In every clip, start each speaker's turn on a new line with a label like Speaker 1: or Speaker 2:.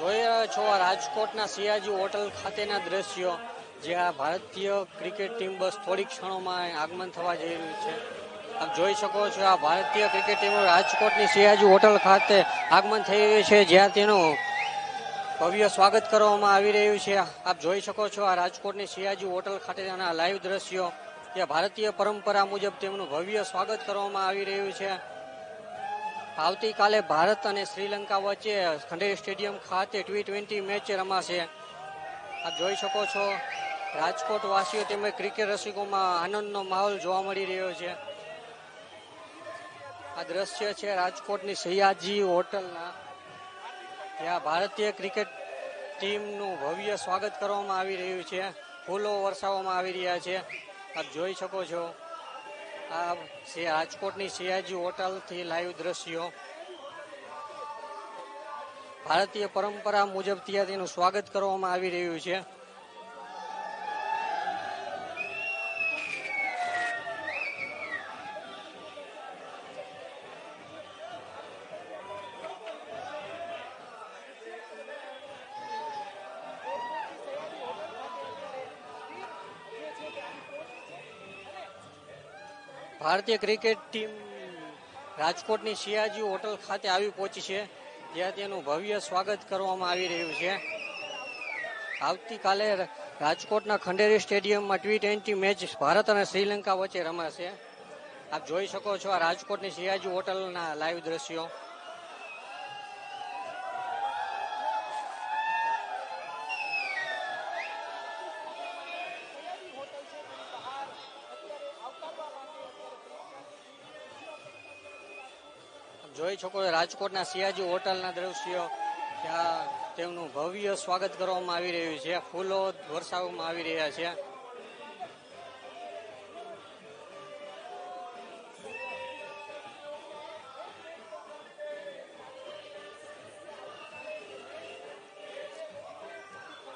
Speaker 1: રહ્યા છો આ રાજકોટના સિયાજી હોટલ ખાતેના દ્રશ્યો, જે આ ભારતીય ક્રિકેટ ટીમ બસ થોડીક ક્ષણોમાં આગમન થવા જઈ રહ્યું છે. આપ જોઈ શકો છો આ ભારતીય ક્રિકેટ ટીમ રાજકોટની સિયાજી હોટલ ખાતે આગમન થઈ રહ્યું છે, જ્યાં તેનું ભવ્ય સ્વાગત કરવામાં આવી રહ્યું છે. આપ જોઈ શકો છો આ રાજકોટની સિયાજી હોટલ ખાતેના લાઈવ દ્રશ્યો જ્યાં ભારતીય પરંપરા મુજબ તેમનું ભવ્ય સ્વાગત કરવામાં આવી રહ્યું છે. આવતીકાલે ભારત અને શ્રીલંકા વચ્ચે ખંડેરી સ્ટેડિયમ ખાતે ટ્વી ટ્વેન્ટી મેચ રમાશે. આપ જોઈ શકો છો રાજકોટ વાસીઓ તેમજ ક્રિકેટ રસિકોમાં આનંદનો માહોલ જોવા મળી રહ્યો છે. આ દ્રશ્ય છે રાજકોટની સયાજી હોટલના. જ્યાં ભારતીય ક્રિકેટ ટીમનું ભવ્ય સ્વાગત કરવામાં આવી રહ્યું છે. ફૂલો વરસાવવામાં આવી રહ્યા છે. આપ જોઈ શકો છો. આ છે રાજકોટની સિયાજી હોટલથી લાઈવ દ્રશ્યો. ભારતીય પરંપરા મુજબ ત્યાં તેનું સ્વાગત કરવામાં આવી રહ્યું છે. ભારતીય ક્રિકેટ ટીમ રાજકોટની સિયાજી હોટલ ખાતે આવી પહોંચી છે. જ્યાં તેનું ભવ્ય સ્વાગત કરવામાં આવી રહ્યું છે. આવતીકાલે રાજકોટના ખંડેરી સ્ટેડિયમમાં ટી ટ્વેન્ટી મેચ ભારત અને શ્રીલંકા વચ્ચે રમાશે. આપ જોઈ શકો છો આ રાજકોટની સિયાજી હોટલના લાઈવ દ્રશ્યો. જોઈ શકો રાજકોટના સિયાજી હોટલના દ્રશ્યો ત્યાં તેમનું ભવ્ય સ્વાગત કરવામાં આવી રહ્યું છે, ફૂલો વરસાવવામાં આવી રહ્યા છે.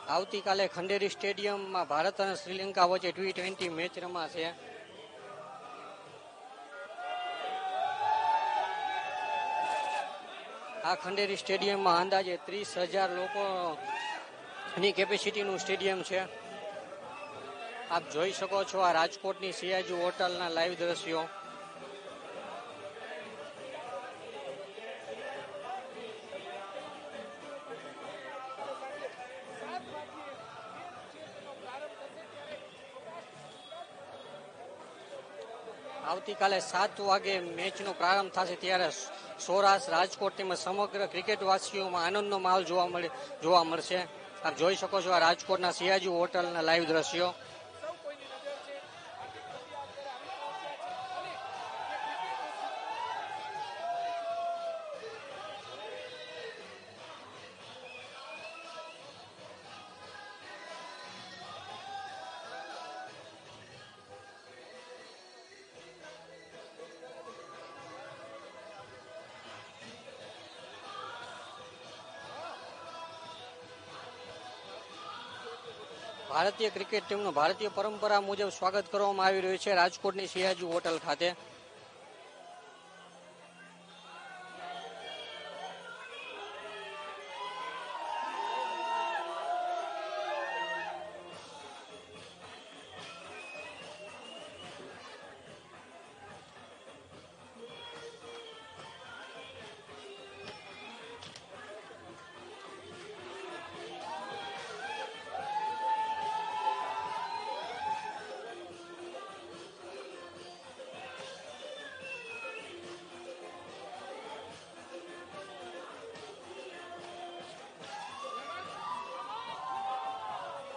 Speaker 1: આવતીકાલે ખંડેરી સ્ટેડિયમમાં ભારત અને શ્રીલંકા વચ્ચે ટ્વી ટ્વેન્ટી મેચ રમાશે. આ ખંડેરી સ્ટેડિયમમાં અંદાજે ત્રીસ હજાર લોકોની કેપેસિટીનું સ્ટેડિયમ છે. આપ જોઈ શકો છો આ રાજકોટની સિયાજુ હોટલના લાઈવ દ્રશ્યો. આવતીકાલે સાત વાગે મેચનો પ્રારંભ થશે ત્યારે સૌરાષ્ટ્ર રાજકોટ તેમજ સમગ્ર ક્રિકેટવાસીઓમાં આનંદનો માહોલ જોવા મળે, જોવા મળશે. આપ જોઈ શકો છો આ રાજકોટના સિયાજી હોટલના લાઈવ દ્રશ્યો. ભારતીય ક્રિકેટ ટીમનું ભારતીય પરંપરા મુજબ સ્વાગત કરવામાં આવી રહ્યું છે. રાજકોટની સિયાજી હોટલ ખાતે